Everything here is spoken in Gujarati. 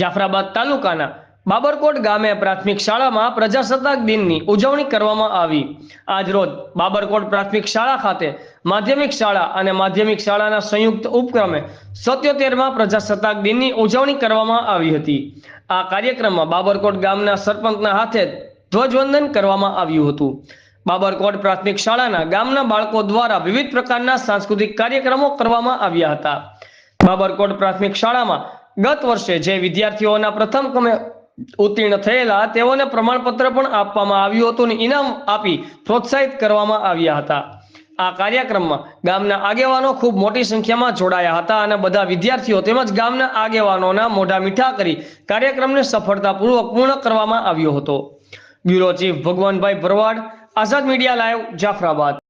જાફરાબાદ તાલુકાના બાબરકોટ ગામે પ્રાથમિક શાળામાં પ્રજાસત્તાક દિનની ઉજવણી કરવામાં આવી. આજરોજ બાબરકોટ પ્રાથમિક શાળા ખાતે માધ્યમિક શાળા અને માધ્યમિક શાળાના સંયુક્ત ઉપક્રમે સત્યોતેરમાં પ્રજાસત્તાક દિનની ઉજવણી કરવામાં આવી હતી. આ કાર્યક્રમમાં બાબરકોટ ગામના સરપંચના હાથે ધ્વજવંદન કરવામાં આવ્યું હતું. બાબરકોટ પ્રાથમિક શાળાના ગામના બાળકો દ્વારા વિવિધ પ્રકારના સાંસ્કૃતિક કાર્યક્રમો કરવામાં આવ્યા હતા. બાબરકોટ પ્રાથમિક શાળામાં ગત વર્ષે જે વિદ્યાર્થીઓના પ્રથમ ક્રમે ઉત્તીર્ણ થયેલા, તેઓને પ્રમાણપત્ર પણ આપવામાં આવ્યું હતું અને ઇનામ આપી પ્રોત્સાહિત કરવામાં આવ્યા હતા. આ કાર્યક્રમમાં ગામના આગેવાનો ખૂબ મોટી સંખ્યામાં જોડાયા હતા અને બધા વિદ્યાર્થીઓ તેમજ ગામના આગેવાનોના મોઢા મીઠા કરી કાર્યક્રમને સફળતાપૂર્વક પૂર્ણ કરવામાં આવ્યો હતો. Bureau chief Bhagwanbhai Bharwad, Azad media live, Jafrabad.